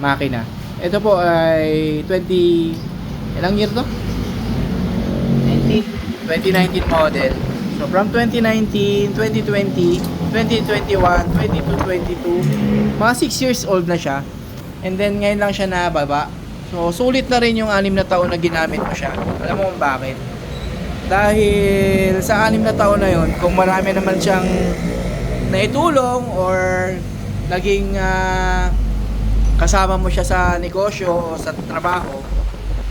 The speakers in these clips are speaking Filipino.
makina. Ito po ay 20 ilang year to? 2019 model. So from 2019, 2020, 2021, 22, 22, mga 6 years old na siya. And then ngayon lang siya nababa. So sulit na rin yung anim na taon na ginamit mo siya. Alam mo kung bakit? Dahil sa anim na taon na yon, kung marami naman siyang naitulong or naging ah, kasama mo siya sa negosyo o sa trabaho,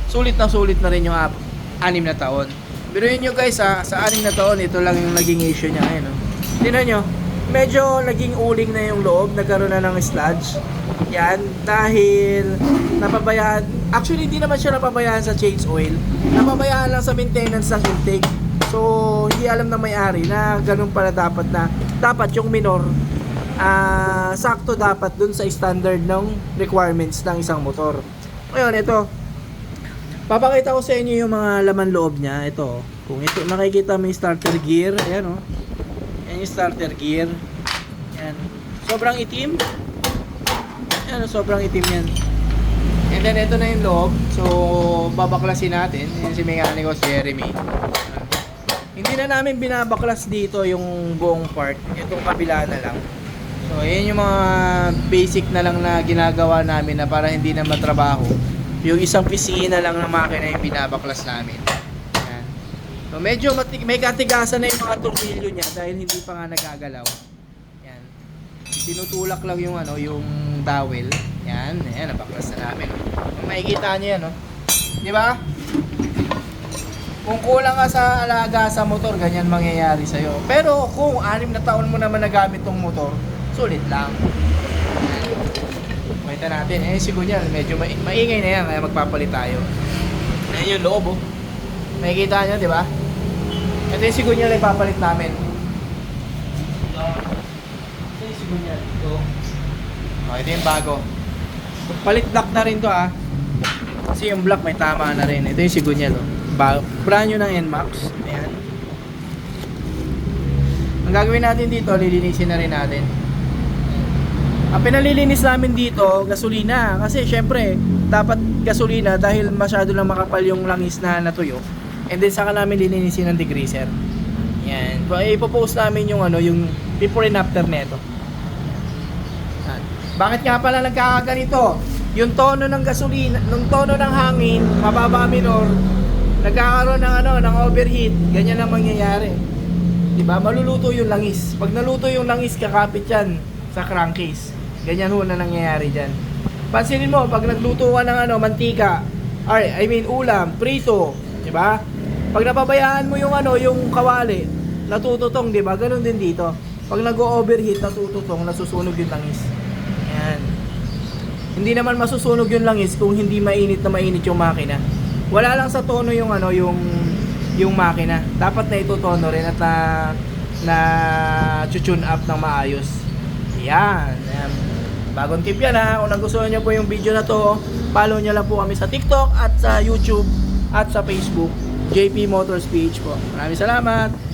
sulit na sulit na rin yung ap- anim na taon. Biruin nyo guys ha, sa anim na taon, ito lang yung naging issue niya ngayon. No? Tingnan nyo, medyo naging uling na yung loob, nagkaroon na ng sludge. Yan, dahil napabayaan, actually hindi naman siya napabayaan sa change oil, napabayaan lang sa maintenance ng intake. So, hindi alam na may-ari na ganun pala dapat na, dapat yung minor, ah sakto dapat dun sa standard ng requirements ng isang motor. Ngayon, ito, Papakita ko sa inyo yung mga laman loob niya. Ito, kung ito makikita mo yung starter gear, ayan oh. Yan yung starter gear. Yan. Sobrang itim. Ayan, oh, sobrang itim yan. And then ito na yung loob. So, babaklasin natin. Yan si mekaniko Jeremy. Hindi na namin binabaklas dito yung buong part. Itong kabila na lang. So, yan yung mga basic na lang na ginagawa namin na para hindi na matrabaho. Yung isang pisina lang ng makina yung binabaklas namin. Yan. So, medyo matig may katigasan na yung mga tornilyo niya dahil hindi pa nga nagagalaw. Yan. Tinutulak lang yung ano, yung dowel. Yan, yan, nabaklas na namin. Kung makikita niyo yan, no? Di ba? Kung kulang ka sa alaga sa motor, ganyan mangyayari sa'yo. Pero kung anim na taon mo naman nagamit tong motor, sulit lang. Pakita natin. Eh, si Gunyal, medyo ma- maingay na yan, kaya magpapalit tayo. Ayan yung loob, oh. Makikita nyo, di ba? Ito yung si Gunyal, ipapalit namin. Ito yung si Gunyal. Ito. Oh, ito yung bago. Palit block na rin to, ah. Kasi yung block may tama na rin. Ito yung si Gunyal, oh. Ba- brand new ng NMAX. Ayan. Ang gagawin natin dito, lilinisin na rin natin. Ang pinalilinis namin dito, gasolina. Kasi syempre, dapat gasolina dahil masyado lang makapal yung langis na natuyo. And then saka namin lilinisin ng degreaser. Yan. Ipopost namin yung ano, yung before and after nito. Bakit nga pala nagkakaganito? Yung tono ng gasolina, ng tono ng hangin, mababa minor, nagkakaroon ng ano, ng overheat. Ganyan ang mangyayari. 'Di ba? Maluluto yung langis. Pag naluto yung langis, kakapit 'yan sa crankcase. Ganyan ho na nangyayari diyan. Pansinin mo, pag nagluto ka ng ano, mantika, ay, I mean ulam, prito, 'di ba? Pag napabayaan mo yung ano, yung kawali, natututong, 'di ba? Ganun din dito. Pag nag-overheat, natututong, nasusunog yung langis. Yan. Hindi naman masusunog yung langis kung hindi mainit na mainit yung makina. Wala lang sa tono yung ano, yung yung makina. Dapat na itutono rin at na na tune up ng maayos. Yan. Yan. Bagong tip yan ha. Kung nagustuhan nyo po yung video na to, follow nyo lang po kami sa TikTok at sa YouTube at sa Facebook. JP Motors PH po. Maraming salamat.